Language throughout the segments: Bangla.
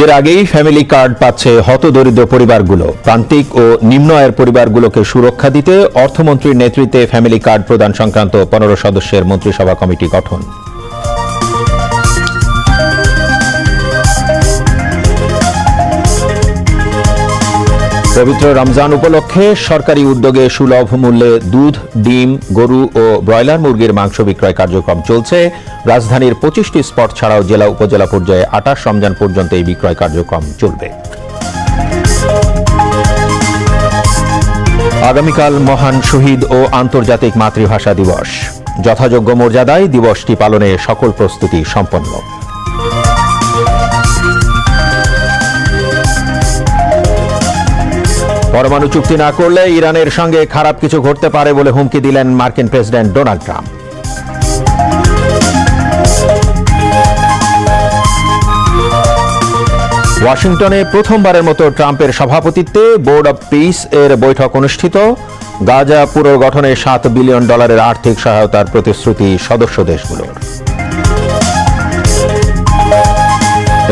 ঈদের আগেই ফ্যামিলি কার্ড পাচ্ছে হতদরিদ্র পরিবারগুলো। প্রান্তিক ও নিম্ন আয়ের পরিবারগুলোকে সুরক্ষা দিতে অর্থমন্ত্রীর নেতৃত্বে ফ্যামিলি কার্ড প্রদান সংক্রান্ত পনেরো সদস্যের মন্ত্রিসভা কমিটি গঠন। পবিত্র রমজান উপলক্ষে সরকারি উদ্যোগে সুলভ মূল্যে দুধ, ডিম, গরু ও ব্রয়লার মুরগির মাংস বিক্রয় কার্যক্রম চলছে। রাজধানীর পঁচিশটি স্পট ছাড়াও জেলা উপজেলা পর্যায়ে আঠাশ রমজান পর্যন্ত এই বিক্রয় কার্যক্রম চলবে। আগামীকাল মহান শহীদ ও আন্তর্জাতিক মাতৃভাষা দিবস। যথাযোগ্য মর্যাদায় দিবসটি পালনে সকল প্রস্তুতি সম্পন্ন। পরমাণু চুক্তি না করলে ইরানের সঙ্গে খারাপ কিছু ঘটতে পারে বলে হুমকি দিলেন মার্কিন প্রেসিডেন্ট ডোনাল্ড ট্রাম্প। ওয়াশিংটনে প্রথমবারের মতো ট্রাম্পের সভাপতিত্বে বোর্ড অব পিস এর বৈঠক অনুষ্ঠিত। গাজা পুনর্গঠনে সাত বিলিয়ন ডলারের আর্থিক সহায়তার প্রতিশ্রুতি সদস্য দেশগুলোর।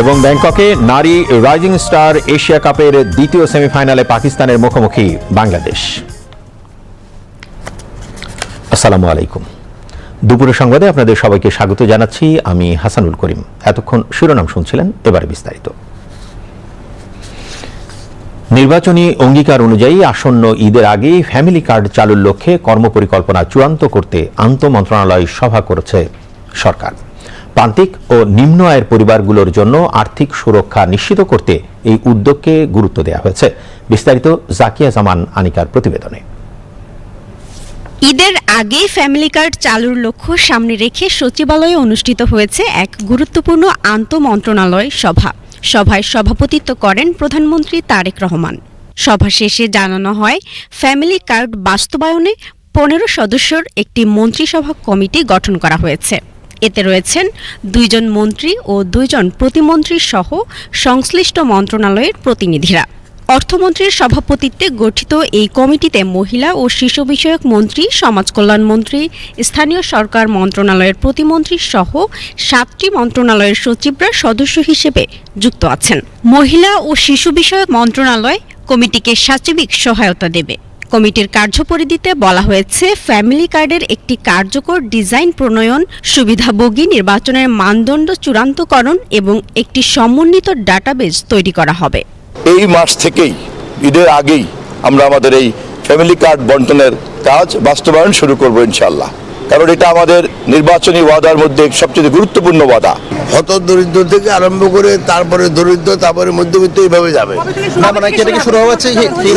এবং ব্যাংককে নারী রাইজিং স্টার এশিয়া কাপের দ্বিতীয় সেমিফাইনালে পাকিস্তানের মুখোমুখি বাংলাদেশ। আসসালামু আলাইকুম। দুপুরের সংবাদে আপনাদের সবাইকে স্বাগত জানাচ্ছি। আমি হাসানুল করিম। এতক্ষণ শিরোনাম শুনছিলেন, এবারে বিস্তারিত। নির্বাচনী অঙ্গীকার অনুযায়ী আসন্ন ঈদের আগে ফ্যামিলি কার্ড চালুর লক্ষ্যে কর্মপরিকল্পনা চূড়ান্ত করতে আন্ত মন্ত্রণালয় সভা করেছে সরকার। প্রান্তিক ও নিম্ন আয়ের পরিবারগুলোর জন্য আর্থিক সুরক্ষা নিশ্চিত করতে এই উদ্যোগকে গুরুত্ব দেওয়া হয়েছে। বিস্তারিত জাকিয়া জামান আনিকার প্রতিবেদনে। ঈদের আগে ফ্যামিলি কার্ড চালুর লক্ষ্য সামনে রেখে সচিবালয়ে অনুষ্ঠিত হয়েছে এক গুরুত্বপূর্ণ আন্তঃমন্ত্রণালয় সভা। সভায় সভাপতিত্ব করেন প্রধানমন্ত্রী তারেক রহমান। সভা শেষে জানানো হয়, ফ্যামিলি কার্ড বাস্তবায়নে পনেরো সদস্যর একটি মন্ত্রিসভা কমিটি গঠন করা হয়েছে। এতে রয়েছেন দুইজন মন্ত্রী ও দুইজন প্রতিমন্ত্রী সহ সংশ্লিষ্ট মন্ত্রণালয়ের প্রতিনিধিরা। অর্থমন্ত্রীর সভাপতিত্বে গঠিত এই কমিটিতে মহিলা ও শিশু বিষয়ক মন্ত্রী, সমাজ কল্যাণ মন্ত্রী, স্থানীয় সরকার মন্ত্রণালয়ের প্রতিমন্ত্রী সহ সাতটি মন্ত্রণালয়ের সচিবরা সদস্য হিসেবে যুক্ত আছেন। মহিলা ও শিশু বিষয়ক মন্ত্রণালয় কমিটিকে সাচিবিক সহায়তা দেবে। কমিটির কার্যপরিধিতে বলা হয়েছে, ফ্যামিলি কার্ডের একটি কার্যকর ডিজাইন প্রণয়ন, সুবিধাভোগী নির্বাচনের মানদণ্ড চূড়ান্তকরণ এবং একটি সমন্বিত ডাটাবেজ তৈরি করা হবে। এই মাস থেকেই, ঈদের আগেই আমরা আমাদের এই ফ্যামিলি কার্ড বন্টনের কাজ বাস্তবায়ন শুরু করব ইনশাল্লাহ কারণ এটা আমাদের নির্বাচনী ওয়াদার মধ্যে সবচেয়ে গুরুত্বপূর্ণ ওয়াদা। হত দরিদ্র থেকে আরম্ভ করে তারপরে দরিদ্র তারপরে মধ্যবিত্ত এইভাবে যাবে। না মানে শুরু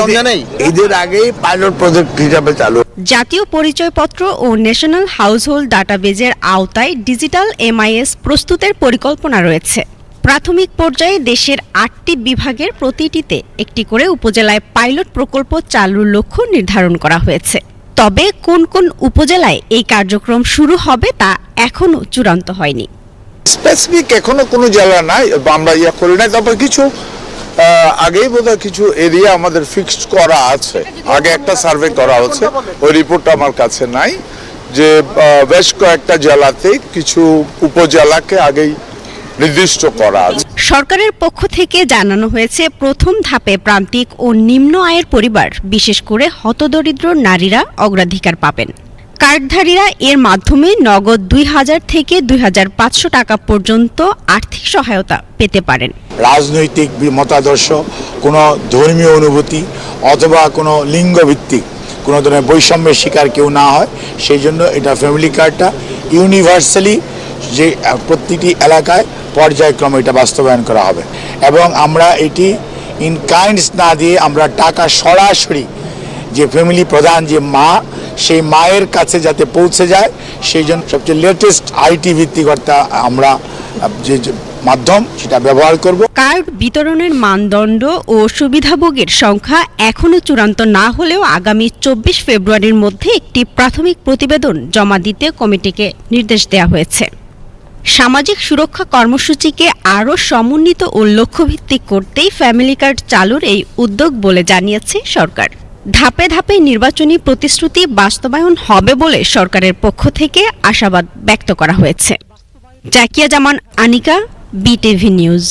রমজানেই? ঈদের আগেই পাইলট প্রজেক্ট হিসাবে চালু জাতীয় পরিচয়পত্র ও ন্যাশনাল হাউসহোল্ড ডাটাবেজের আওতায় ডিজিটাল এমআইএস প্রস্তুতের পরিকল্পনা রয়েছে। প্রাথমিক পর্যায়ে দেশের আটটি বিভাগের প্রতিটিতে একটি করে উপজেলায় পাইলট প্রকল্প চালুর লক্ষ্য নির্ধারণ করা হয়েছে। তবে কোন কোন উপজেলায় এই কার্যক্রম শুরু হবে তা এখনও চূড়ান্ত হয়নি। স্পেসিফিক এখনও কোনো জেলা নাই আমরা ইয়া করি নাই তারপর কিছু আগেই বোধহয় কিছু এরিয়া আমাদের ফিক্সড করা আছে। আগে একটা সার্ভে করা হচ্ছে, ওই রিপোর্টটা আমার কাছে নাই, যে বেশ কয়েকটা জেলাতে কিছু উপজেলাকে আগেই নির্দিষ্ট করা আছে। সরকারের পক্ষ থেকে জানানো হয়েছে, প্রথম ধাপে প্রান্তিক ও নিম্ন আয়ের পরিবার, বিশেষ করে হতদরিদ্র নারীরা অগ্রাধিকার পাবেন। কার্ডধারীরা এর মাধ্যমে নগদ দুই হাজার থেকে দুই হাজার পাঁচশো টাকা পর্যন্ত আর্থিক সহায়তা পেতে পারেন। রাজনৈতিক মতাদর্শ, কোনো ধর্মীয় অনুভূতি অথবা কোনো লিঙ্গভিত্তিক কোনো ধরনের বৈষম্যের শিকার কেউ না হয়, সেই জন্য এটা ফ্যামিলি কার্ডটা ইউনিভার্সালি যে প্রতিটি এলাকায় পর্যায়ক্রমে এটা বাস্তবায়ন করা হবে। এবং আমরা এটি ইন কাইন্ডস না দিয়ে আমরা টাকা সরাসরি যে ফ্যামিলি প্রধান যে মা, সেই মায়ের কাছে যাতে পৌঁছে যায়, সেই জন্য সবচেয়ে লেটেস্ট আইটি ভিত্তিক অর্থাৎ আমরা যে মাধ্যম, সেটা ব্যবহার করব। কার্ড বিতরণের মানদণ্ড ও সুবিধাভোগের সংখ্যা এখনও চূড়ান্ত না হলেও আগামী চব্বিশ ফেব্রুয়ারির মধ্যে একটি প্রাথমিক প্রতিবেদন জমা দিতে কমিটিকে নির্দেশ দেওয়া হয়েছে। সামাজিক সুরক্ষা কর্মসূচিকে আরও সমন্বিত ও লক্ষ্যভিত্তিক করতেই ফ্যামিলি কার্ড চালুর এই উদ্যোগ বলে জানিয়েছে সরকার। ধাপে ধাপে নির্বাচনী প্রতিশ্রুতি বাস্তবায়ন হবে বলে সরকারের পক্ষ থেকে আশাবাদ ব্যক্ত করা হয়েছে। Zakia Zaman, Anika, BTV news.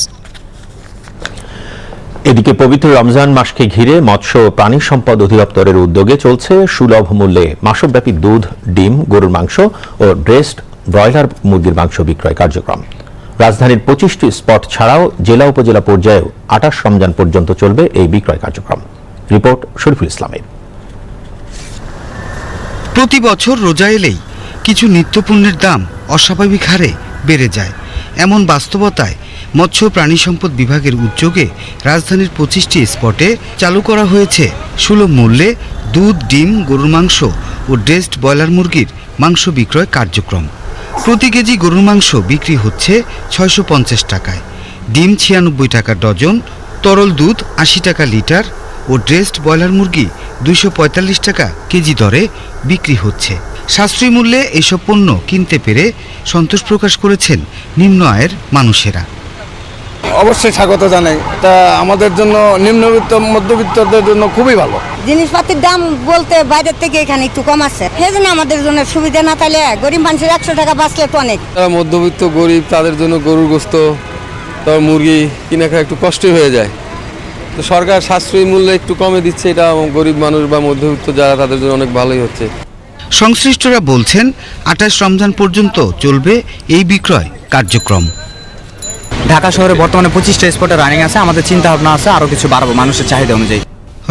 এদিকে পবিত্র রমজান মাসকে ঘিরে মৎস্য ও প্রাণী সম্পদ অধিদপ্তরের উদ্যোগে চলছে সুলভ মূল্যে মাসব্যাপী দুধ, ডিম, গরুর মাংস ও ড্রেসড ব্রয়লার মুরগির মাংস বিক্রয় কার্যক্রম। রাজধানীর পঁচিশটি স্পট ছাড়াও জেলা উপজেলা পর্যায়েও আঠাশ রমজান পর্যন্ত চলবে এই বিক্রয় কার্যক্রম। রিপোর্ট শরীফুল ইসলামের। প্রতি বছর রোজা এলেই কিছু নিত্যপণ্যের দাম অস্বাভাবিক হারে বেড়ে যায়। এমন বাস্তবতায় মৎস্য প্রাণী সম্পদ বিভাগের উদ্যোগে রাজধানীর পঁচিশটি স্পটে চালু করা হয়েছে সুলভ মূল্যে দুধ, ডিম, গরুর মাংস ও ড্রেসড ব্রয়লার মুরগির মাংস বিক্রয় কার্যক্রম। প্রতি কেজি গরুর মাংস বিক্রি হচ্ছে ছয়শো পঞ্চাশ টাকায়। ডিম ছিয়ানব্বই টাকা ডজন, তরল দুধ আশি টাকা লিটার ও ড্রেসড ব্রয়লার মুরগি দুইশো পঁয়তাল্লিশ টাকা কেজি দরে বিক্রি হচ্ছে। সাশ্রয়ী মূল্যে এসব পণ্য কিনতে পেরে সন্তোষ প্রকাশ করেছেন নিম্ন আয়ের মানুষেরা। অবশ্যই স্বাগত জানাই। তা আমাদের জন্য নিম্নবিত্ত মধ্যবিত্তদের জন্য খুবই ভালো। জিনিসপাতির দাম বলতে বাইরের থেকে এখানে একটু কম আছে। সেই জন্য আমাদের জন্য সুবিধা না তাহলে গরিব মানুষের একশো টাকা বাঁচলে তো অনেক। যারা মধ্যবিত্ত গরিব তাদের জন্য গরুর গোস্ত তারপর মুরগি কিনে খাওয়া একটু কষ্টই হয়ে যায়। তো সরকার সাশ্রয়ী মূল্যে একটু কমে দিচ্ছে এটা গরিব মানুষ বা মধ্যবিত্ত যারা তাদের জন্য অনেক ভালোই হচ্ছে। সংশ্লিষ্টরা বলছেন আঠাশ রমজান পর্যন্ত চলবে এই বিক্রয় কার্যক্রম। ঢাকা শহরে বর্তমানে পঁচিশটা স্পটে রানিং আছে, আমাদের চিন্তা ভাবনা আছে আরও কিছু বাড়াবো মানুষের চাহিদা অনুযায়ী।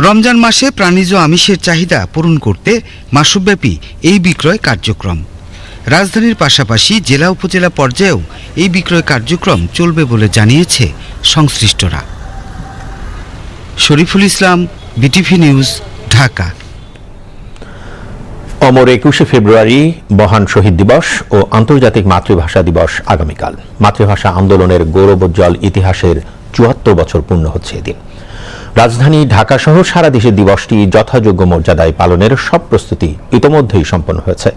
রমজান মাসে প্রাণীজ আমিষের চাহিদা পূরণ করতে মাসব্যাপী এই বিক্রয় কার্যক্রম। রাজধানীর পাশাপাশি জেলা উপজেলা পর্যায়েও এই বিক্রয় কার্যক্রম চলবে বলে জানিয়েছে সংশ্লিষ্টরা। Shariful Islam, BTV news, Dhaka. অমর একুশে ফেব্রুয়ারি, মহান শহীদ দিবস ও আন্তর্জাতিক মাতৃভাষা দিবস আগামীকাল। মাতৃভাষা আন্দোলনের গৌরবোজ্জ্বল ইতিহাসের চুয়াত্তর বছর পূর্ণ হচ্ছে এদিন। রাজধানী ঢাকা সহ সারা দেশে দিবসটি যথাযোগ্য মর্যাদায় পালনের সব প্রস্তুতি ইতোমধ্যেই সম্পন্ন হয়েছে।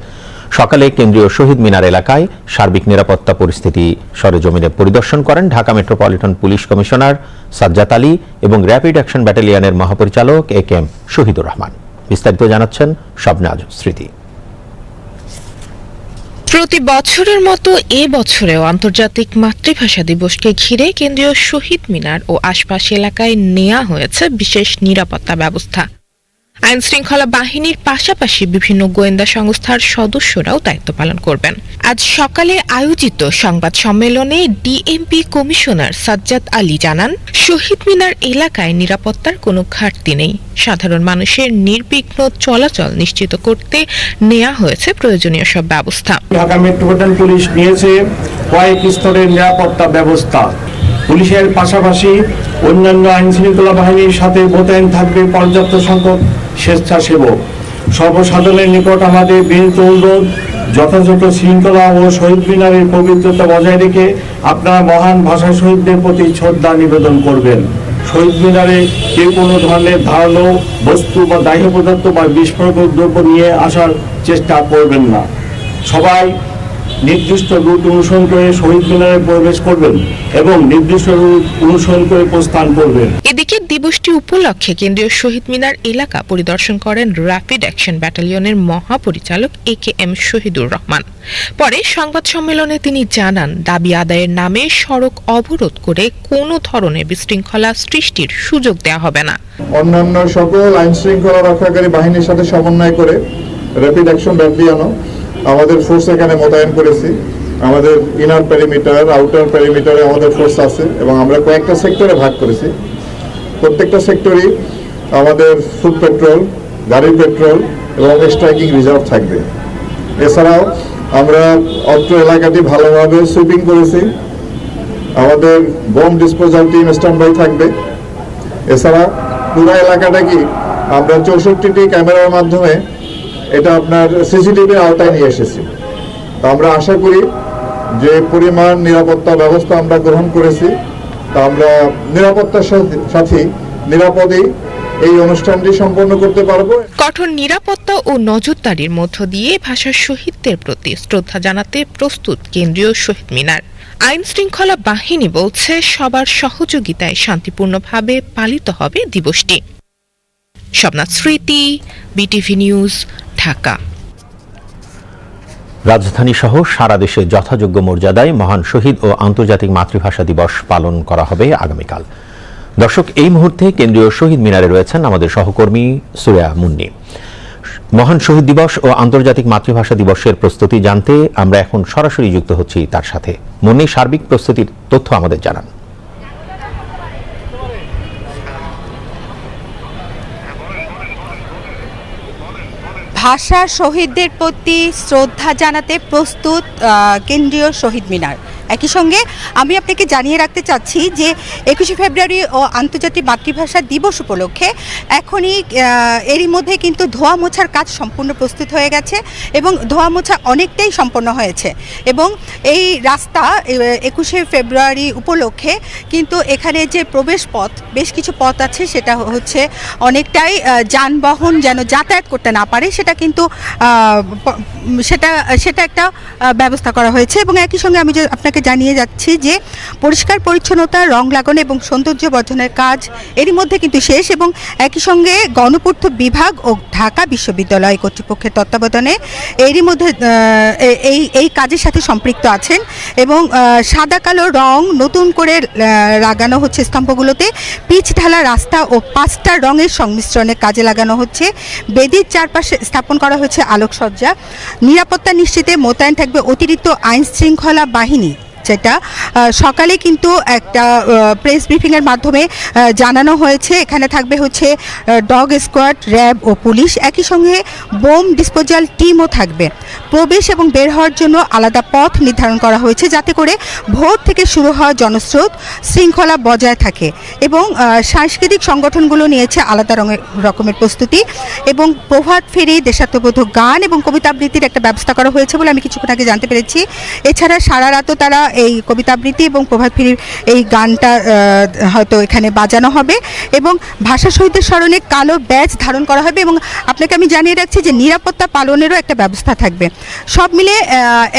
সকালে কেন্দ্রীয় শহীদ মিনার এলাকায় সার্বিক নিরাপত্তা পরিস্থিতি সরেজমিনে পরিদর্শন করেন Dhaka metropolitan police commissioner Sajjad Ali এবং র্যাপিড অ্যাকশন ব্যাটালিয়নের মহাপরিচালক A K M Shahidur Rahman. বিস্তারিত জানাচ্ছেন স্বপ্নাজ স্মৃতি। প্রতি বছরের মতো এ বছরেও আন্তর্জাতিক মাতৃভাষা দিবসকে ঘিরে কেন্দ্রীয় শহীদ মিনার ও আশপাশ এলাকায় নেওয়া হয়েছে বিশেষ নিরাপত্তা ব্যবস্থা। আইন শৃঙ্খলা বাহিনীর পাশাপাশি বিভিন্ন গোয়েন্দা সংস্থার সদস্যরাও দায়িত্ব পালন করবেন। আজ সকালে আয়োজিত সংবাদ সম্মেলনে ডিএমপি কমিশনার সাজ্জাদ আলী জানান, শহীদ মিনার এলাকায় নিরাপত্তার কোনো ঘাটতি নেই। সাধারণ মানুষের নির্বিঘ্ন চলাচল নিশ্চিত করতে নেওয়া হয়েছে প্রয়োজনীয় সব ব্যবস্থা। ঢাকা মেট্রোপলিটন পুলিশ নিয়েছে কয়েক স্তরের নিরাপত্তা ব্যবস্থা। পুলিশের পাশাপাশি অন্যান্য আইন শৃঙ্খলা বাহিনীর সাথে মোতায়েন থাকবে পর্যাপ্ত সংখ্যক স্বেচ্ছাসেবক। সর্বসাধারণের নিকট আমাদের বিনীত অনুরোধ যথাযথ শৃঙ্খলা ও শহীদ মিনারের পবিত্রতা বজায় রেখে আপনারা মহান ভাষা শহীদদের প্রতি শ্রদ্ধা নিবেদন করবেন। শহীদ মিনারে কেউ কোনো ধরনের ধারালো বস্তু বা দাহ্য পদার্থ বা বিস্ফোরক দ্রব্য নিয়ে আসার চেষ্টা করবেন না। সবাই নির্দিষ্ট রুট অনুসরণ করে শহীদ মিনারে প্রবেশ করবেন এবং নির্দিষ্ট রুট অনুসরণ করে প্রস্থান করবেন। এদিকে দিবসটি উপলক্ষে কেন্দ্রীয় শহীদ মিনার এলাকা পরিদর্শন করেন র্যাপিড অ্যাকশন ব্যাটালিয়নের মহাপরিচালক A K M Shahidur Rahman. পরে সংবাদ সম্মেলনে তিনি জানান দাবি আদায়ের নামে সড়ক অবরোধ করে কোনো ধরনের বিশৃঙ্খলা সৃষ্টির সুযোগ দেওয়া হবে না। অন্যান্য সকল আইন শৃঙ্খলা রক্ষাকারী বাহিনীর সাথে সমন্বয় করে র্যাপিড অ্যাকশন ব্যাটালিয়নও আমাদের ফোর্স এখানে মোতায়েন করেছি। আমাদের ইনার প্যারিমিটার আউটার প্যারিমিটারে আমাদের ফোর্স আছে এবং আমরা কয়েকটা সেক্টরে ভাগ করেছি। প্রত্যেকটা সেক্টরই আমাদের ফুড পেট্রোল গাড়ির পেট্রোল এবং স্ট্রাইকিং রিজার্ভ থাকবে। এছাড়াও আমরা অত্র এলাকাটি ভালোভাবে সুইপিং করেছি। আমাদের bomb disposal team stand by থাকবে। এছাড়া পুরো এলাকাটা কি আমরা চৌষট্টিটি ক্যামেরার মাধ্যমে এটা আপনার সিসিটিভি আওতায় নিয়ে এসেছি। তো আমরা আশা করি যে পরিমাণ নিরাপত্তা ব্যবস্থা আমরা গ্রহণ করেছি, তা আমরা নিরাপত্তার সাথে- নিরাপদেই এই অনুষ্ঠানটি সম্পন্ন করতে পারব। কঠোর নিরাপত্তা ও নজরদারির মধ্য দিয়ে ভাষার শহীদদের প্রতি শ্রদ্ধা জানাতে প্রস্তুত কেন্দ্রীয় শহীদ মিনার। আইন শৃঙ্খলা বাহিনী বলছে, সবার সহযোগিতায় শান্তিপূর্ণভাবে পালিত হবে দিবসটি। স্বপ্নাথ স্মৃতি, বিটিভি নিউজ, ঢাকা। রাজধানী সহ সারা দেশে যথাযোগ্য মর্যাদায় মহান শহীদ ও আন্তর্জাতিক মাতৃভাষা দিবস পালন করা হবে আগামীকাল। দর্শক, এই মুহূর্তে কেন্দ্রীয় শহীদ মিনারে রয়েছেন আমাদের সহকর্মী সুরেয়া মুন্নি। মহান শহীদ দিবস ও আন্তর্জাতিক মাতৃভাষা দিবসের প্রস্তুতি জানতে আমরা এখন সরাসরি যুক্ত হচ্ছি তার সাথে। মুন্নি, সার্বিক প্রস্তুতির তথ্য আমাদের জানান। ভাষা শহীদদের প্রতি শ্রদ্ধা জানাতে প্রস্তুত কেন্দ্রীয় শহীদ মিনার। একই সঙ্গে আমি আপনাকে জানিয়ে রাখতে চাচ্ছি যে একুশে ফেব্রুয়ারি ও আন্তর্জাতিক মাতৃভাষা দিবস উপলক্ষে এখনই এরই মধ্যে কিন্তু ধোয়া মোছার কাজ সম্পূর্ণ প্রস্তুত হয়ে গেছে এবং ধোয়া মোছা অনেকটাই সম্পন্ন হয়েছে এবং এই রাস্তা একুশে ফেব্রুয়ারি উপলক্ষে কিন্তু এখানে যে প্রবেশ পথ, বেশ কিছু পথ আছে সেটা হচ্ছে অনেকটাই যানবাহন যেন যাতায়াত করতে না পারে সেটা কিন্তু সেটা সেটা একটা ব্যবস্থা করা হয়েছে এবং একই সঙ্গে আমি যে আপনাকে জানিয়ে যাচ্ছি যে পরিষ্কার, পরিচ্ছন্নতা, রং লাগানো এবং সৌন্দর্য বর্ধনের কাজ এরই মধ্যে কিন্তু শেষ এবং একই সঙ্গে গণপূর্ত বিভাগ ও ঢাকা বিশ্ববিদ্যালয় কর্তৃপক্ষের তত্ত্বাবধানে এরই মধ্যে এই এই কাজের সাথে সম্পৃক্ত আছেন এবং সাদা, কালো রং নতুন করে লাগানো হচ্ছে স্তম্ভগুলোতে। পিচ ঢালা রাস্তা ও পাঁচটা রঙের সংমিশ্রণে কাজে লাগানো হচ্ছে। বেদির চারপাশে স্থাপন করা হয়েছে আলোকসজ্জা। নিরাপত্তা নিশ্চিতে মোতায়েন থাকবে অতিরিক্ত আইন শৃঙ্খলা বাহিনী। যেটা সকালে কিন্তু একটা প্রেস ব্রিফিংয়ের মাধ্যমে জানানো হয়েছে। এখানে থাকবে হচ্ছে ডগ স্কোয়াড র্যাব ও পুলিশ। একই সঙ্গে বোম ডিসপোজাল টিমও থাকবে। প্রবেশ এবং বের হওয়ার জন্য আলাদা পথ নির্ধারণ করা হয়েছে যাতে করে ভোর থেকে শুরু হওয়া জনস্রোত শৃঙ্খলা বজায় থাকে এবং সাংস্কৃতিক সংগঠনগুলো নিয়েছে আলাদা রঙের রকমের প্রস্তুতি এবং প্রভাত ফেরি দেশাত্মবোধক গান এবং কবিতা আবৃত্তির একটা ব্যবস্থা করা হয়েছে বলে আমি কিছুক্ষণ আগে জানতে পেরেছি। এছাড়া সারা রাতও তারা এই কবিতা আবৃত্তি এবং প্রভাত ফেরির এই গানটা হয়তো এখানে বাজানো হবে এবং ভাষা শহীদদের স্মরণে কালো ব্যাজ ধারণ করা হবে এবং আপনাকে আমি জানিয়ে রাখছি যে নিরাপত্তা পালনেরও একটা ব্যবস্থা থাকবে। সব মিলে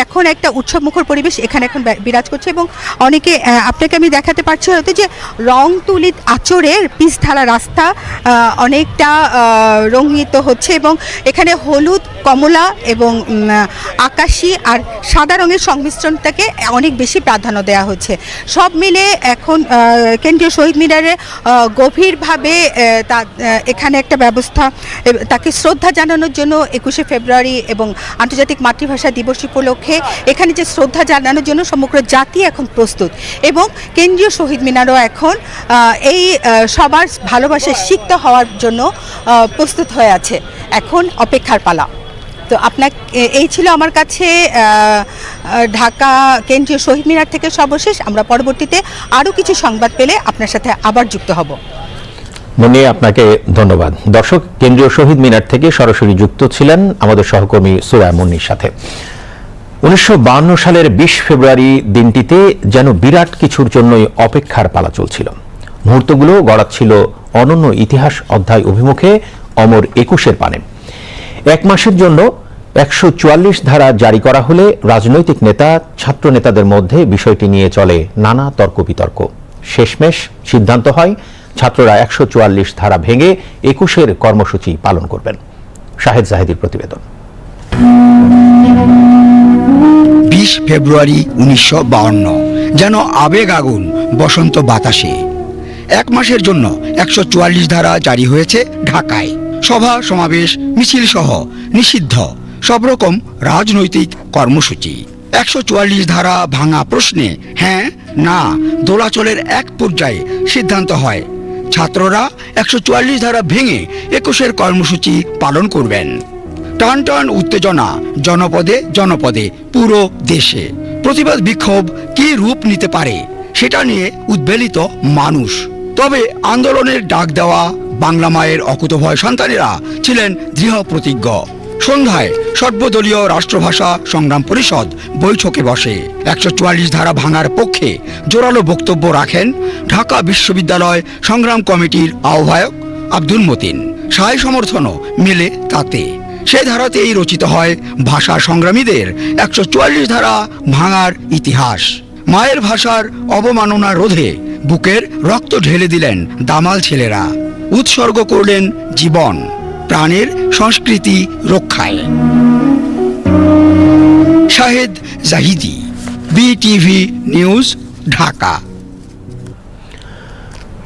এখন একটা উৎসব মুখর পরিবেশ এখানে এখন বিরাজ করছে এবং অনেকে আপনাকে আমি দেখাতে পারছি হয়তো যে রং তুলিত আচরের পিচ ঢালা রাস্তা অনেকটা রঙিত হচ্ছে এবং এখানে হলুদ কমলা এবং আকাশি আর সাদা রঙের সংমিশ্রণটাকে অনেক বেশি প্রাধান্য দেওয়া হচ্ছে। সব মিলে এখন কেন্দ্রীয় শহীদ মিনারে গভীরভাবে তা এখানে একটা ব্যবস্থা তাকে শ্রদ্ধা জানানোর জন্য একুশে ফেব্রুয়ারি এবং আন্তর্জাতিক মাতৃভাষা দিবস উপলক্ষে এখানে যে শ্রদ্ধা জানানোর জন্য সমগ্র জাতি এখন প্রস্তুত। এবং কেন্দ্রীয় শহীদ মিনারও এখন এই সবার ভালোবাসায় সিক্ত হওয়ার জন্য প্রস্তুত হয়ে আছে। এখন অপেক্ষার পালা। তো আপনার এই ছিল আমার কাছে ঢাকা কেন্দ্রীয় শহীদ মিনার থেকে সর্বশেষ। আমরা পরবর্তীতে আরও কিছু সংবাদ পেলে আপনার সাথে আবার যুক্ত হব। মুন্নি আপনাকে ধন্যবাদ। দর্শক, কেন্দ্রীয় শহীদ মিনার থেকে সরাসরি যুক্ত ছিলেন আমাদের সহকর্মী সুরায়া মুন্নির সাথে। উনিশশো সালের বিশ ফেব্রুয়ারি দিনটিতে যেন বিরাট কিছুর জন্যই অপেক্ষার পালা চলছিল। মুহূর্তগুলো গড়াচ্ছিল অনন্য ইতিহাস অধ্যায় অভিমুখে অমর একুশের পানে। এক মাসের জন্য একশো চুয়াল্লিশ ধারা জারি করা হলে রাজনৈতিক নেতা, ছাত্র নেতাদের মধ্যে বিষয়টি নিয়ে চলে নানা তর্ক বিতর্ক শেষমেশ সিদ্ধান্ত হয়, ছাত্ররা একশো চুয়াল্লিশ ধারা ভেঙে একুশের কর্মসূচি পালন করবেন। শাহেদ জাহেদির প্রতিবেদন। বিশ ফেব্রুয়ারি উনিশশো যেন আবেগ আগুন, বসন্ত বাতাসে। এক মাসের জন্য একশো চুয়াল্লিশ ধারা জারি হয়েছে ঢাকায়। সভা, সমাবেশ, মিছিল সহ নিষিদ্ধ। সব রকম রাজনৈতিক কর্মসূচি। একশো চুয়াল্লিশ ধারা ভাঙা প্রশ্নে হ্যাঁ না, দোলাচলের এক পর্যায়ে সিদ্ধান্ত হয়। ছাত্ররা একশো চুয়াল্লিশ ধারা ভেঙে একুশের কর্মসূচি পালন করবেন। টান টান উত্তেজনা জনপদে জনপদে, পুরো দেশে। প্রতিবাদ বিক্ষোভ কি রূপ নিতে পারে, সেটা নিয়ে উদ্বেলিত মানুষ। তবে আন্দোলনের ডাক দেওয়া বাংলা মায়ের অকুতভয় সন্তানেরা ছিলেন দৃঢ় প্রতিজ্ঞ সন্ধ্যায় সর্বদলীয় রাষ্ট্রভাষা সংগ্রাম পরিষদ বৈঠকে বসে। একশো চুয়াল্লিশ ধারা ভাঙার পক্ষে জোরালো বক্তব্য রাখেন ঢাকা বিশ্ববিদ্যালয় সংগ্রাম কমিটির আহ্বায়ক আব্দুল মতিন। সায় সমর্থনও মেলে তাতে। সে ধারাতেই রচিত হয় ভাষা সংগ্রামীদের একশো চুয়াল্লিশ ধারা ভাঙার ইতিহাস। মায়ের ভাষার অবমাননা রোধে বুকের রক্ত ঢেলে দিলেন দামাল ছেলেরা। উৎসর্গ করলেন জীবন। প্রাণের সংস্কৃতি রক্ষায়। Shahed Zahidi, BTV news, Dhaka.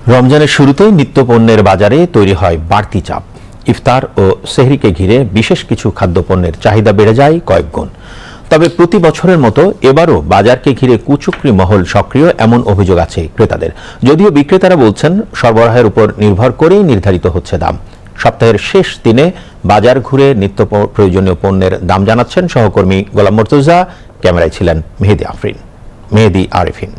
রমজানের শুরুতেই নিত্যপণ্যের বাজারে তৈরি হয় বাড়তি চাপ। ইফতার ও সেহরিকে ঘিরে বিশেষ কিছু খাদ্যপণ্যের চাহিদা বেড়ে যায় কয়েক গুণ। তবে প্রতি বছরের মতো এবারও বাজারকে ঘিরে কুচুকরি মহল সক্রিয় এমন অভিযোগ আছে ক্রেতাদের। যদিও বিক্রেতারা বলছেন, সরবরাহের উপর নির্ভর করেই নির্ধারিত হচ্ছে দাম। সপ্তাহের শেষ দিনে বাজার ঘুরে নিত্য প্রয়োজনীয় পণ্যের দাম জানাচ্ছেন সহকর্মী গোলাম মর্তুজা। ক্যামেরায় ছিলেন মেহেদি আফরিন। মেহেদি আরিফিন।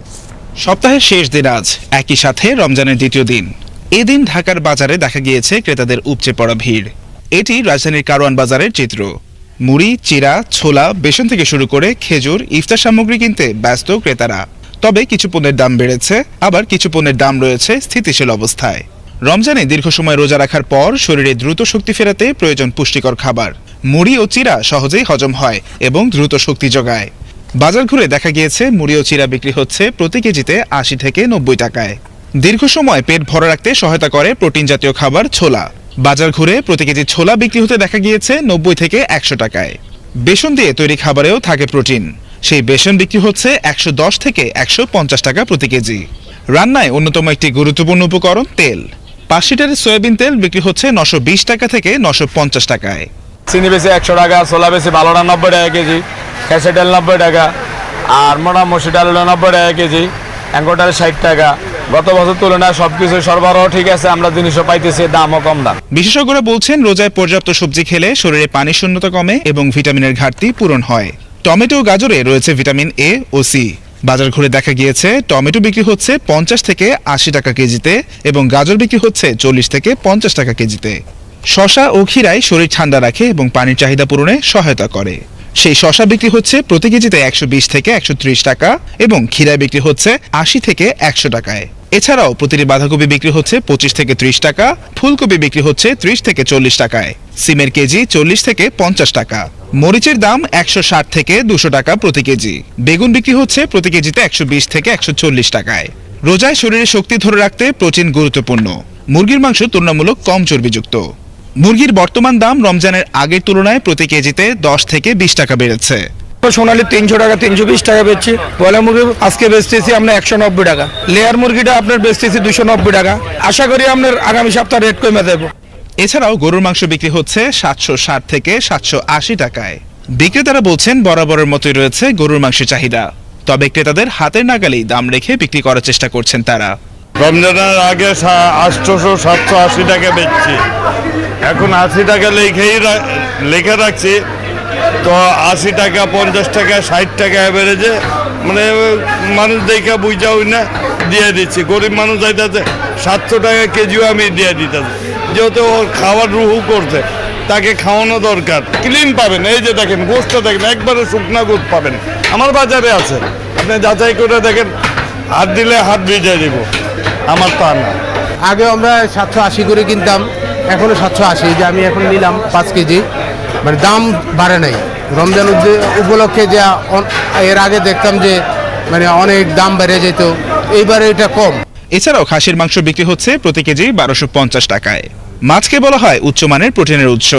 সপ্তাহের শেষ দিন আজ। একই সাথে রমজানের দ্বিতীয় দিন। এদিন ঢাকার বাজারে দেখা গিয়েছে ক্রেতাদের উপচে পড়া ভিড়। এটি রাজধানীর কারওয়ান বাজারের চিত্র। মুড়ি, চিরা, ছোলা, বেসন থেকে শুরু করে খেজুর, ইফতার সামগ্রী কিনতে ব্যস্ত ক্রেতারা। তবে কিছু পণ্যের দাম বেড়েছে, আবার কিছু পণ্যের দাম রয়েছে স্থিতিশীল অবস্থায়। রমজানে দীর্ঘ সময় রোজা রাখার পর শরীরে দ্রুত শক্তি ফেরাতে প্রয়োজন পুষ্টিকর খাবার। মুড়ি ও চিরা সহজেই হজম হয় এবং দ্রুত শক্তি যোগায়। বাজার ঘুরে দেখা গিয়েছে, মুড়ি ও চিরা বিক্রি হচ্ছে প্রতি কেজিতে আশি থেকে নব্বই টাকায়। দীর্ঘ সময় পেট ভরা রাখতে সহায়তা করে প্রোটিন জাতীয় খাবার ছোলা। বাজার ঘুরে প্রতি কেজি ছোলা বিক্রি হতে দেখা গিয়েছে নব্বই থেকে একশো টাকায়। বেসন দিয়ে তৈরি খাবারেও থাকে প্রোটিন। সেই বেসন বিক্রি হচ্ছে একশো দশ থেকে একশো পঞ্চাশ টাকা প্রতি কেজি। রান্নায় অন্যতম একটি গুরুত্বপূর্ণ উপকরণ তেল। পাঁচ লিটারের সয়াবিন তেল বিক্রি হচ্ছে নশো বিশ টাকা থেকে নশো পঞ্চাশ টাকায়। চিনি বেশি একশো টাকা ছোলা বেশি ভালোটা নব্বই টাকা কেজি। খেসে ডাল নব্বই টাকা আর মোটা মসুর ডাল নব্বই টাকা কেজি অ্যাঙ্গোটাল ষাট টাকা। গত বছর তুলনায় সব কিছু সরবরাহ ঠিক আছে আমরা জিনিসও পাইতেছি দামও কম দাম। বিশেষজ্ঞরা বলছেন রোজায় পর্যাপ্ত সবজি খেলে শরীরে পানির শূন্যতা কমে এবং ভিটামিনের ঘাটতি পূরণ হয়। টমেটো গাজরে রয়েছে ভিটামিন এ ও সি। বাজার ঘুরে দেখা গিয়েছে, টমেটো বিক্রি হচ্ছে পঞ্চাশ থেকে আশি টাকা কেজিতে এবং গাজর বিক্রি হচ্ছে চল্লিশ থেকে পঞ্চাশ টাকা কেজিতে। শশা ও ক্ষীরায় শরীর ঠান্ডা রাখে এবং পানির চাহিদা পূরণে সহায়তা করে। সেই শশা বিক্রি হচ্ছে প্রতি কেজিতে একশো বিশ থেকে একশো ত্রিশ টাকা এবং ক্ষীরায় বিক্রি হচ্ছে আশি থেকে একশো টাকায়। এছাড়াও প্রতিটি বাঁধাকপি বিক্রি হচ্ছে পঁচিশ থেকে ত্রিশ টাকা, ফুলকপি বিক্রি হচ্ছে ত্রিশ থেকে চল্লিশ টাকায়, সিমের কেজি চল্লিশ থেকে পঞ্চাশ টাকা। মরিচের দাম একশো ষাট থেকে দুশো টাকা প্রতি কেজি। বেগুন বিক্রি হচ্ছে প্রতি কেজিতে একশো বিশ থেকে একশো চল্লিশ টাকায়। রোজায় শরীরে শক্তি ধরে রাখতে প্রোটিন গুরুত্বপূর্ণ। মুরগির মাংস তুলনামূলক কম চর্বিযুক্ত। মুরগির বর্তমান দাম রমজানের আগের তুলনায় প্রতি কেজিতে দশ থেকে বিশ টাকা বেড়েছে। সোনালি তিনশো টাকা তিনশো বিশ টাকা বেচছি। ব্রয়লার মুরগি আজকে বেচতেছি আপনার একশো নব্বই টাকা। লেয়ার মুরগিটা আপনার বেচতেছি দুশো নব্বই টাকা। আশা করি আপনার আগামী সপ্তাহে রেট কমে দেবো এছাড়াও গরুর মাংস বিক্রি হচ্ছে সাতশো ষাট থেকে সাতশো আশি টাকায়। বিক্রেতারা বলছেন বরাবরের মতোই রয়েছে গরুর মাংসের চাহিদা। তবে ক্রেতাদের হাতের নাগালেই দাম রেখে বিক্রি করার চেষ্টা করছেন তারা। রমজানের আগে আটশোশো সাতশো আশি টাকা বেচছি। এখন আশি টাকা লেখেই লিখে রাখছি। তো আশি টাকা, পঞ্চাশ টাকা, ষাট টাকা অ্যাভারেজে মানে মানুষ দেখে বুঝাও না, দিয়ে দিচ্ছি। গরিব মানুষ যাইতেছে, সাতশো টাকা কেজিও আমি দিয়ে দিতেছি। যেহেতু ওর খাওয়ার রুহু করছে, তাকে খাওয়ানো দরকার। ক্লিন পাবেন, এই যে দেখেন গোস্তটা দেখেন, একবারে শুকনা গোস্ত পাবেন। আমার বাজারে আছে। আপনি যাচাই করে দেখেন, হাত দিলে হাত ভিজে দিব। আমার তা না। আগে আমরা সাতশো আশি করে কিনতাম, এখনও সাতশো আশি। যে আমি এখন নিলাম পাঁচ কেজি। মানে দাম বাড়ে নাই। রমজান উপলক্ষে যে এর আগে দেখতাম যে মানে অনেক দাম বেড়ে যেত, এইবারে এটা কম। এছাড়াও খাসির মাংস বিক্রি হচ্ছে প্রতি কেজি বারোশো পঞ্চাশ টাকায়। মাছকে বলা হয় উচ্চমানের প্রোটিনের উৎস।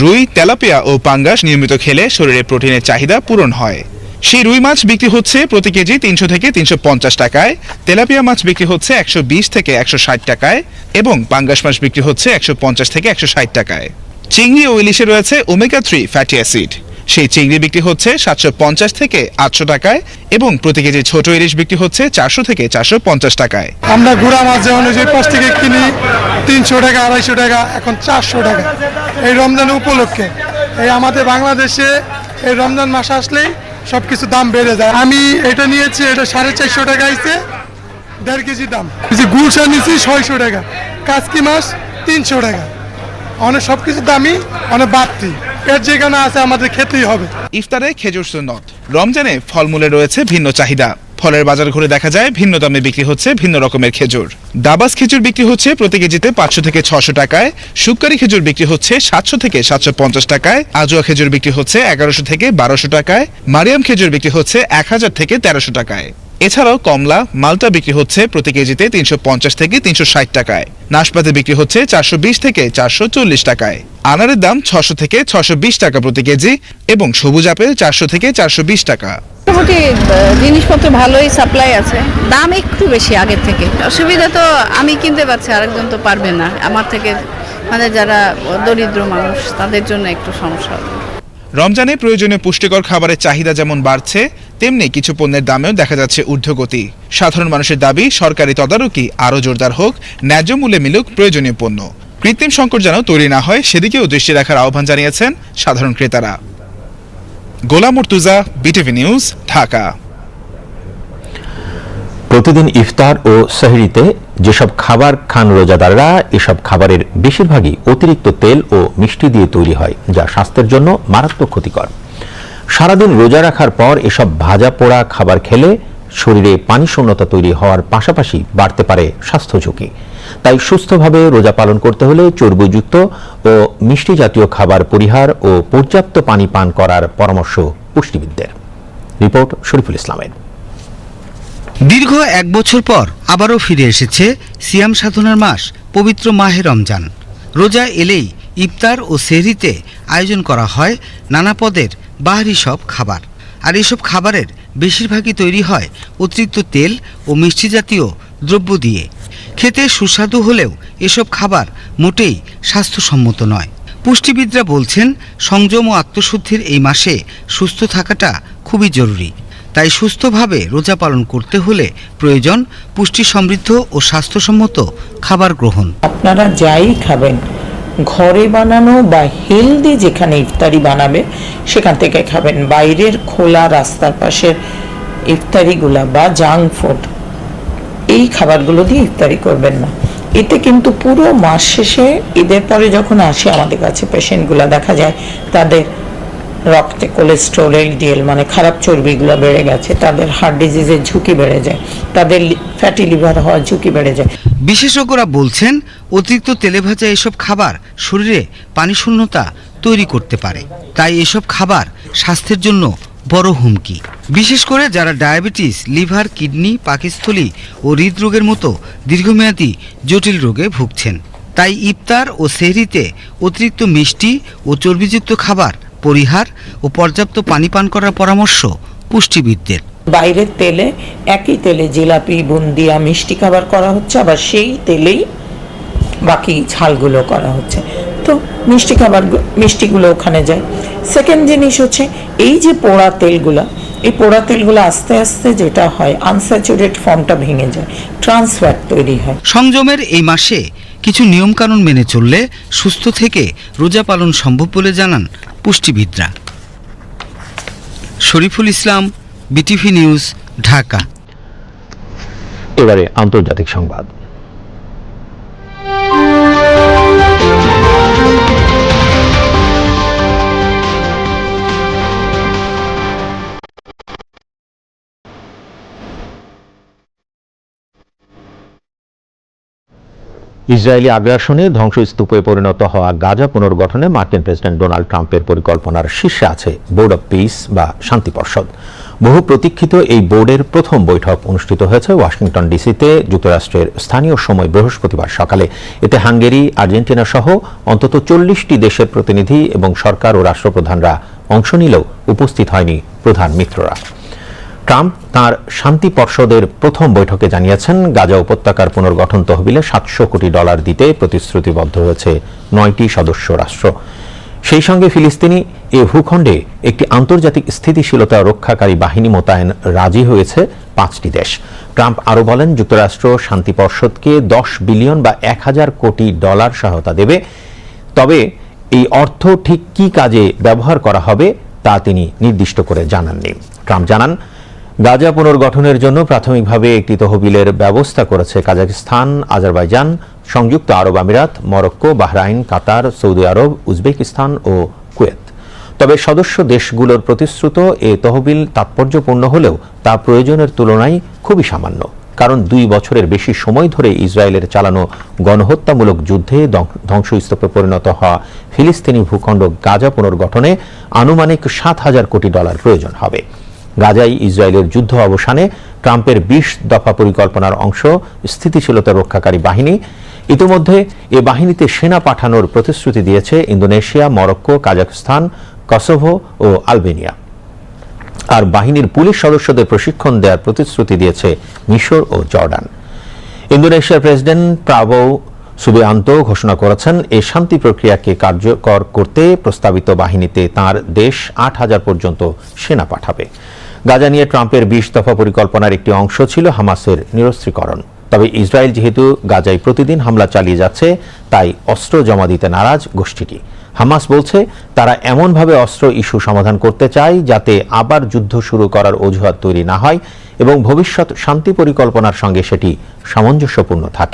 রুই, তেলাপিয়া ও পাঙ্গাস নিয়মিত খেলে শরীরে প্রোটিনের চাহিদা পূরণ হয়। সেই রুই মাছ বিক্রি হচ্ছে প্রতি কেজি তিনশো থেকে তিনশো পঞ্চাশ টাকায়, তেলাপিয়া মাছ বিক্রি হচ্ছে একশো বিশ থেকে একশো ষাট টাকায় এবং পাঙ্গাস মাছ বিক্রি হচ্ছে একশো পঞ্চাশ থেকে একশো ষাট টাকায়। চিংড়ি ও ইলিশে রয়েছে ওমেগা থ্রি ফ্যাটি অ্যাসিড। সেই চিংড়ি বিক্রি হচ্ছে সাতশো পঞ্চাশ থেকে আটশো টাকায় এবং প্রতি কেজি ছোট ইলিশ বিক্রি হচ্ছে চারশো থেকে চারশো পঞ্চাশ টাকায়। আমরা গুড়া মাছ যেমন পাঁচ থেকে কিনি, তিনশো টাকা, আড়াইশো টাকা, এখন চারশো টাকা। এই রমজান উপলক্ষে, এই আমাদের বাংলাদেশে এই রমজান মাস আসলেই সব কিছু দাম বেড়ে যায়। আমি এটা নিয়েছি, এটা সাড়ে চারশো টাকা আইছে দেড় কেজি দাম। যে নিয়েছি, ছয়শো টাকা। কাজকি মাছ, তিনশো টাকা। অনেক সব কিছুর দামই অনেক বাড়তি। এর যেখানে আছে আমাদের খেতেই হবে। ইফতারে খেজুর সুন্নত। রমজানে ফলমূলে রয়েছে ভিন্ন চাহিদা। ফলের বাজার ঘুরে দেখা যায় ভিন্ন দামে বিক্রি হচ্ছে ভিন্ন রকমের খেজুর। দাবাস খেজুর বিক্রি হচ্ছে প্রতি কেজিতে পাঁচশো থেকে ছশো টাকায়। শুক্কারি খেজুর বিক্রি হচ্ছে সাতশো থেকে সাতশো পঞ্চাশ টাকায়। আজুয়া খেজুর বিক্রি হচ্ছে এগারোশো থেকে বারোশো টাকায়। মারিয়াম খেজুর বিক্রি হচ্ছে এক হাজার থেকে তেরোশো টাকায়। এছাড়াও কমলা, মালটা বিক্রি হচ্ছে প্রতি কেজিতে তিনশো পঞ্চাশ থেকে তিনশো ষাট টাকায়। নাশপাতি বিক্রি হচ্ছে চারশো বিশ থেকে চারশো চল্লিশ টাকায়। আনারের দাম ছশো থেকে ছশো বিশ টাকা প্রতি কেজি এবং সবুজ আপেল চারশো থেকে চারশো বিশ টাকা। মোটামুটি জিনিসপত্র ভালোই সাপ্লাই আছে। দাম একটু বেশি আগের থেকে। অসুবিধা তো আমি কিনতে পারছি, আরেকজন তো পারবে না। আমার থেকে মানে যারা, দরিদ্র মানুষ, তাদের জন্য একটু সমস্যা হবে। রমজানে প্রয়োজনীয় পুষ্টিকর খাবারের চাহিদা যেমন বাড়ছে, তেমনি কিছু পণ্যের দামেও দেখা যাচ্ছে ঊর্ধ্বগতি। সাধারণ মানুষের দাবি, সরকারি তদারকি আরও জোরদার হোক, ন্যায্য মূল্যে মিলুক প্রয়োজনীয় পণ্য। কৃত্রিম সংকট যেন তৈরি না হয়, সেদিকেও দৃষ্টি রাখার আহ্বান জানিয়েছেন সাধারণ ক্রেতারা। Golam Murtuza BTV news, Dhaka. প্রতিদিন ইফতার ও সাহরিতে যেসব খাবার খান রোজাদাররা, এসব খাবারের বেশিরভাগই অতিরিক্ত তেল ও মিষ্টি দিয়ে তৈরি হয়, যা স্বাস্থ্যের জন্য মারাত্মক ক্ষতিকর। সারাদিন রোজা রাখার পর এসব ভাজা পোড়া খাবার খেলে শরীরে পানি শূন্যতা তৈরি হওয়ার পাশাপাশি বাড়তে পারে স্বাস্থ্য ঝুঁকি। তাই সুস্থভাবে রোজা পালন করতে হলে চর্বিযুক্ত ও মিষ্টি জাতীয় খাবার পরিহার ও পর্যাপ্ত পানি পান করার পরামর্শ পুষ্টিবিদদের। রিপোর্ট শরীফুল ইসলামের। দীর্ঘ এক বছর পর আবারও ফিরে এসেছে সিয়াম সাধনার মাস, পবিত্র মাহে রমজান। রোজা এলেই ইফতার ও সেহরিতে আয়োজন করা হয় নানা পদের বাহারি সব খাবার। আর এসব খাবারের বেশিরভাগই তৈরি হয় অতিরিক্ত তেল ও মিষ্টি জাতীয় দ্রব্য দিয়ে। খেতে সুস্বাদু হলেও এসব খাবার মোটেই স্বাস্থ্যসম্মত নয়। পুষ্টিবিদরা বলছেন, সংযম ও আত্মশুদ্ধির এই মাসে সুস্থ থাকাটা খুবই জরুরি। তাই সুস্থভাবে রোজা পালন করতে হলে প্রয়োজন পুষ্টি সমৃদ্ধ ও স্বাস্থ্যসম্মত খাবার গ্রহণ। আপনারা যাই খাবেন, ঘরে বানানো বা হেলদি যেখানে ইফতারি বানাবে, সেখান থেকে খাবেন। বাইরের খোলা রাস্তার পাশের ইফতারিগুলা বা জাঙ্ক ফুড এই খাবারগুলো দিয়ে ইফতারি করবেন না। এতে কিন্তু পুরো মাস শেষে, ঈদের পরে যখন আসে আমাদের কাছে পেশেন্টগুলো দেখা যায়, তাদের রক্তে কোলেস্ট্রল এলডিএল মানে খারাপ চর্বিগুলো বেড়ে গেছে, তাদের হার্ট ডিজিজের ঝুঁকি বেড়ে যায়, তাদের ফ্যাটি লিভার হওয়ার ঝুঁকি বেড়ে যায়। বিশেষজ্ঞরা বলছেন, অতিরিক্ত তেলে ভাজা এসব খাবার শরীরে পানি শূন্যতা তৈরি করতে পারে। তাই এসব খাবার স্বাস্থ্যের জন্য বড় হুমকি। বিশেষ করে যারা ডায়াবেটিস, লিভার, কিডনি, পাকিস্থলী ও হৃদরোগের মতো দীর্ঘমেয়াদী জটিল রোগে ভুগছেন। তাই ইফতার ও সেহরিতে অতিরিক্ত মিষ্টি ও চর্বিযুক্ত খাবার পরিহার ও পর্যাপ্ত পানি পান করার পরামর্শ পুষ্টিবিদদের। বাইরের তেলে একই তেলে জিলাপি বুন্দিয়া মিষ্টি খাবার করা হচ্ছে আবার সেই তেলেই বাকি ঝালগুলো করা হচ্ছে। তো মিষ্টি খাবার মিষ্টিগুলো ওখানে যায়। সেকেন্ড জিনিস হচ্ছে এই যে পোড়া তেলগুলো এই পোড়া তেলগুলো আস্তে আস্তে যেটা হয় আনস্যাচুরেট ফর্মটা ভেঙে যায় ট্রান্সফ্যাট তৈরি হয়। সংযমের এই মাসে কিছু নিয়মকানুন মেনে চললে সুস্থ থেকে রোজা পালন সম্ভব বলে জানান পুষ্টিবিদরা। Shariful Islam BTV news Dhaka. এবারে আন্তর্জাতিক সংবাদ। ইসরায়েলি আগ্রাসনে ধ্বংসস্তূপে পরিণত হওয়া গাজা পুনর্গঠনে মার্কিন প্রেসিডেন্ট ডোনাল্ড ট্রাম্পের পরিকল্পনার শীর্ষে আছে বোর্ড অব পিস বা শান্তি পর্ষদ। বহু প্রতীক্ষিত এই বোর্ডের প্রথম বৈঠক অনুষ্ঠিত হয়েছে ওয়াশিংটন ডিসিতে যুক্তরাষ্ট্রের স্থানীয় সময় বৃহস্পতিবার সকালে। এতে হাঙ্গেরি, আর্জেন্টিনা সহ অন্তত চল্লিশটি দেশের প্রতিনিধি এবং সরকার ও রাষ্ট্রপ্রধানরা অংশ নিলেও উপস্থিত হয়নি প্রধান মিত্ররা। ট্রাম্প তার শান্তি পর্ষদের প্রথম বৈঠকে জানিয়েছেন, গাজা উপত্যকার পুনর্গঠন তহবিলে সাতশো কোটি ডলার দিতে প্রতিশ্রুতিবদ্ধ হয়েছে নয়টি সদস্য রাষ্ট্র। সেই সঙ্গে ফিলিস্তিনি এ ভূখণ্ডে একটি আন্তর্জাতিক স্থিতিশীলতা রক্ষাকারী বাহিনী মোতায়েন রাজি হয়েছে পাঁচটি দেশ। ট্রাম্প আরও বলেন, যুক্তরাষ্ট্র শান্তি পর্ষদকে দশ বিলিয়ন বা এক হাজার কোটি ডলার সহায়তা দেবে। তবে এই অর্থ ঠিক কী কাজে ব্যবহার করা হবে তা তিনি নির্দিষ্ট করে জানাননি। ট্রাম্প জানান গাজা পুনর্গঠনের জন্য প্রাথমিকভাবে একটি তহবিলের ব্যবস্থা করেছে কাজাকিস্তান, আজারবাইজান, সংযুক্ত আরব আমিরাত, Morocco, Bahrain, Qatar, Saudi Arab, Uzbekistan ও কুয়েত। তবে সদস্য দেশগুলোর প্রতিশ্রুত এ তহবিল তাৎপর্যপূর্ণ হলেও তা প্রয়োজনের তুলনায় খুবই সামান্য, কারণ দুই বছরের বেশি সময় ধরে ইসরায়েলের চালানো গণহত্যামূলক যুদ্ধে ধ্বংসস্তূপে পরিণত হওয়া ফিলিস্তিনি ভূখণ্ড গাজা পুনর্গঠনে আনুমানিক সাত হাজার কোটি ডলার প্রয়োজন হবে। গাজায় ইসরায়েলের যুদ্ধ অবসানে ট্রাম্পের বিশ দফা পরিকল্পনার অংশ স্থিতিশীলতা রক্ষাকারী বাহিনী। ইতিমধ্যে এ বাহিনীতে সেনা পাঠানোর প্রতিশ্রুতি দিয়েছে ইন্দোনেশিয়া, মরক্কো, কাজাখস্তান, কসোভো ও আলবেনিয়া। আর বাহিনীর পুলিশ সদস্যদের প্রশিক্ষণ দেওয়ার প্রতিশ্রুতি দিয়েছে মিশর ও জর্ডান। ইন্দোনেশিয়ার প্রেসিডেন্ট প্রাবো সুবিআন্ত ঘোষণা করেছেন এই শান্তি প্রক্রিয়াকে কার্যকর করতে প্রস্তাবিত বাহিনীতে তার দেশ আট হাজার পর্যন্ত সেনা পাঠাবে। গাজা নিয়ে ট্রাম্পের বিশ দফা পরিকল্পনার একটি অংশ ছিল হামাসের নিরস্ত্রীকরণ। তবে ইসরায়েল যেহেতু গাজায় প্রতিদিন হামলা চালিয়ে যাচ্ছে, তাই অস্ত্র জমা দিতে নারাজ গোষ্ঠীটি। হামাস বলছে, তারা এমনভাবে অস্ত্র ইস্যু সমাধান করতে চায় যাতে আবার যুদ্ধ শুরু করার অজুহাত তৈরি না হয় এবং ভবিষ্যৎ শান্তি পরিকল্পনার সঙ্গে সেটি সামঞ্জস্যপূর্ণ থাকে।